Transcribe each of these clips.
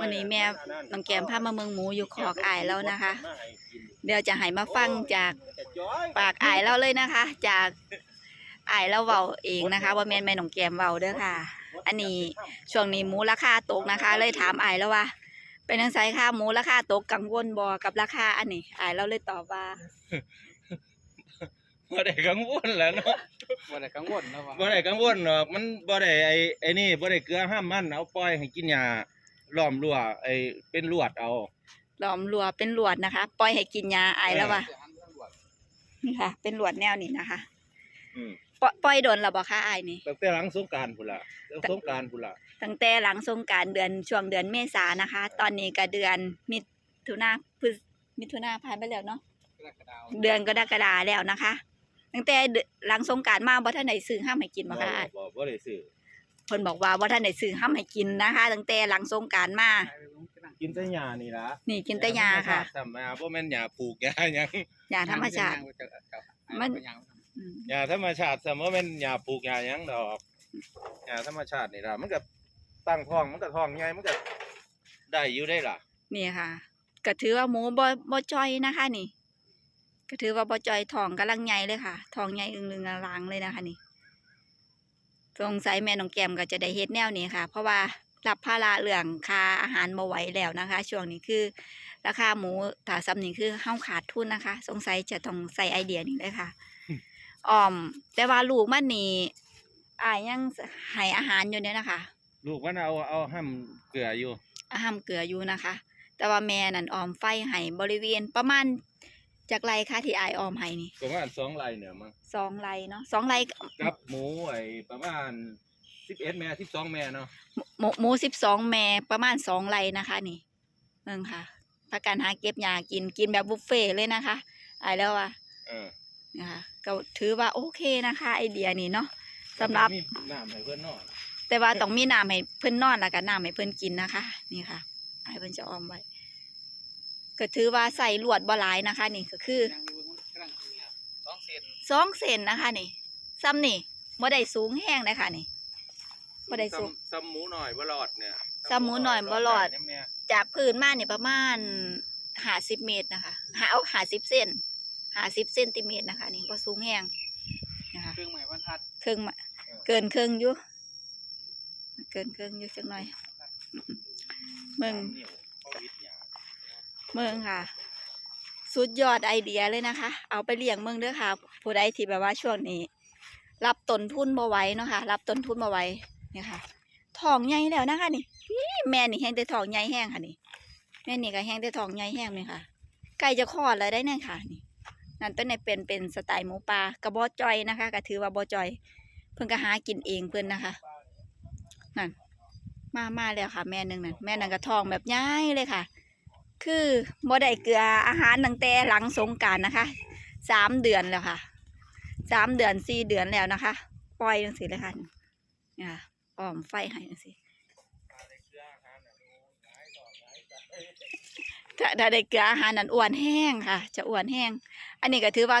วันนี้แม่ะนั่นน้องแก้มพามาเมืองหมูอยู่ขอกอายแล้วนะคะมาให้กินเดี๋ยวจะให้มาฟังจากแต่จ้อยปากอายเราเลยนะคะ จากอายเราเว้าเองนะคะว่าแม่นแม่น้องแก้มเว้าเด้อค่ะ อันนี้ช่วงนี้หมูราคาตกนะคะ เลยถามอายแล้วว่าเป็นจังไสค่ะหมูราคาตกกังวลบ่กับราคาอันนี้อายเราเลยตอบว่าบ่ได้กังวลแหล้วเนาะบ่ได้กังวลนะว่าบ่ได้กังวลหรอกมันบ่ได้ไอ้ไอ้นี่บ่ได้เกลือห้ามมันเอาปล่อยให้กินยา ล้อมรั้วไอ้เป็นลวดเอาหลอมรัวเป็นหลวดนะคะ ปล่อยให้กินยาอายแล้วว่าเดี๋ยหันตำรวจนี่ค่ะ เป็นหลวดแนวนี้นะคะอืมปล่อยปล่อยโดนแล้วบ่คะอายนี่ ตั้งแต่หลังสงกรารพุ่นล่ะตั้งสงกรารพุ่นล่ะตั้งแต่หลังสงกรารเดือนช่วงเดือนเมษานะคะ ตอนนี้ก็เดือนมิถุนาพฤศมิถุนาผ่านไปแล้วเนาะกรกฎาคมเดือนกรกฎาแล้วนะคะ ตั้งแต่เดือนหลังสงกรารมาบ่ท่านไหนซื้อห้ามให้กินบ่คะบ่บ่ได้ซื้อ เพิ่นบอกว่าบ่ท่านไหนซื้อห้ามให้กินนะคะตั้งแต่หลังสงกรารมากินแต่ยานี่ล่ะนี่กินแต่ยาค่ะธรรมชาติบ่แม่นยาปลูกยาหยังยาธรรมชาติ มันยังอืมยาธรรมชาติซะบ่แม่นยาปลูกยาหยังดอกยาธรรมชาตินี่ล่ะมันก็ตั้งท้องมันก็ท้องใหญ่มันก็ได้อยู่ได้ล่ะ นี่ค่ะก็ถือว่าหมูบ่บ่จ้อยนะคะ นี่ ก็ถือว่าบ่จ้อยท้องกำลังใหญ่เลยค่ะท้องใหญ่อึงลึงอลางเลยนะคะนี่ สงสัยแม่น้องแก้มก็จะได้เฮ็ดแนวนี้ค่ะ เพราะว่ารับภาระเรื่องค่าอาหารบ่ไหวแล้วนะคะ ช่วงนี้คือ ราคาหมูถ้าซ้ำนี่คือเฮาขาดทุนนะคะ สงสัยจะต้องใส่ไอเดียนี้เลยค่ะอ่อม แต่ว่าลูกมันนี่อายยังให้อาหารอยู่เนี่ยนะคะ ลูกมันเอาเอาห้ํเกลืออยู่อาหารเกลืออยู่นะคะ แต่ว่าแม่นั่นออมไฟให้บริเวณประมาณ จากไรคะที่อายออมให้นี่ประมาณ2ไร่เนี่ยมั้งสองไรเนาะสองไรกับหมูไอ้ประมาณ11แม่12แม่เนาะหมูหมูสิบสองแม่ประมาณสองไรนะคะนี่เบิ่งค่ะประกันหาเก็บยากินกินแบบบุฟเฟ่ต์เลยนะคะอายแล้วว่าเออนะคะก็ถือว่าโอเคนะคะ ไอเดียนี้เนาะสำหรับมีน้ำให้เพิ่นนอนแต่ว่าต้องมีน้ำให้เพิ่นนอนแล้วก็น้ำให้เพิ่นกินนะคะ นี่ค่ะไอายเพิ่นจะออมไว้ ก็ถือว่าใส่ลวดบ่หลายนะคะ นี่ก็คือยังอยู่มันกำลังเงียบสองเซนสองเซนนะคะ นี่ซ้ำนี่บ่ได้สูงแห้งนะคะนี่บ่ได้สุกซ้ำซ้ำหมูหน่อยบ่รอดเนี่ยซ้ำหมูหน่อยบ่รอดได้แม่จากพื้นมาเนี่ยประมาณห้าสิบเมตรนะคะหาเอาห้าสิบเซนห้าสิบเซนติเมตรนะคะนี่บ่สูงแห้งนะคะเครื่องใหม่บรรทัดครึ่งมาเกินครึ่งอยู่เกินครึ่งอยู่จังหน่อยเมือง นิ้วโควิดเนี่ย เมืองค่ะ สุดยอดไอเดียเลยนะคะ เอาไปเลี้ยงเมืองเด้อค่ะ ผู้ใดที่แบบว่าช่วงนี้ รับต้นทุนมาไว้เนาะค่ะ รับต้นทุนมาไว้เนี่ยค่ะทองใหญ่แล้วนะคะนี่แม่นี่แห้งแต่ทองใหญ่แห้งค่ะนี่ แม่นี่ก็แห้งแต่ทองใหญ่แห้งเลยค่ะใกล้จะคลอดแล้วได้เนี่ยค่ะนี่นั่นต้นในเป็นเป็นสไตล์หมูปลากระบอจอยนะคะก็ถือว่าบอจอย เพิ่นก็หากินเองเพิ่นนะคะนั่นมามาแล้วค่ะ แม่หนึ่งนั่นแม่นั่นก็ทองแบบย้ายเลยค่ะ คือบ่ได้เกลืออาหารตั้งแต่หลังสงการนะคะสามเดือนแล้วค่ะสามเดือนสี่เดือนแล้วนะคะ ปล่อยจังสิเลยค่ะนี่ค่ะอ้อมไฟให้จังสิถ้าถ้าได้เกลืออาหารนั้นอ้วนแห้งค่ะ จะอ้วนแห้ง อันนี้ก็ถือว่า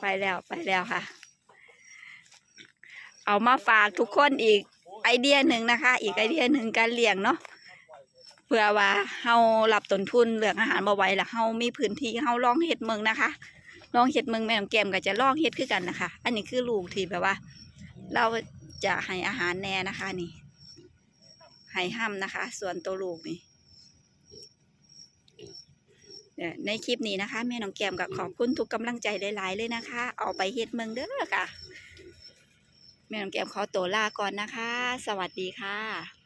ไปแล้วไปแล้วค่ะ เอามาฝากทุกคนอีก ไอเดียหนึ่งนะคะ อีกไอเดียหนึ่งการเลี้ยงเนาะเพื่อว่าเฮารับต้นทุนเรื่องอาหารมาไหว้แล้วเฮามีพื้นที่เฮาลองเฮ็ดเมืองนะคะ ลองเฮ็ดเมืองแม่น้ำแก้มก็จะลองเฮ็ดคือกันนะคะ อันนี้คือลูกที่แบบว่า เราจะให้อาหารแน่นะคะ นี่ให้ห้ำนะคะ ส่วนตัวลูกนี่เนี่ยในคลิปนี้นะคะแม่น้องแก้มก็ขอบคุณทุกกำลังใจหลาย ๆ เลยนะคะ เอาไปเฮ็ดเมืองเด้อค่ะ แม่น้องแก้มขอตัวลาก่อนนะคะ สวัสดีค่ะ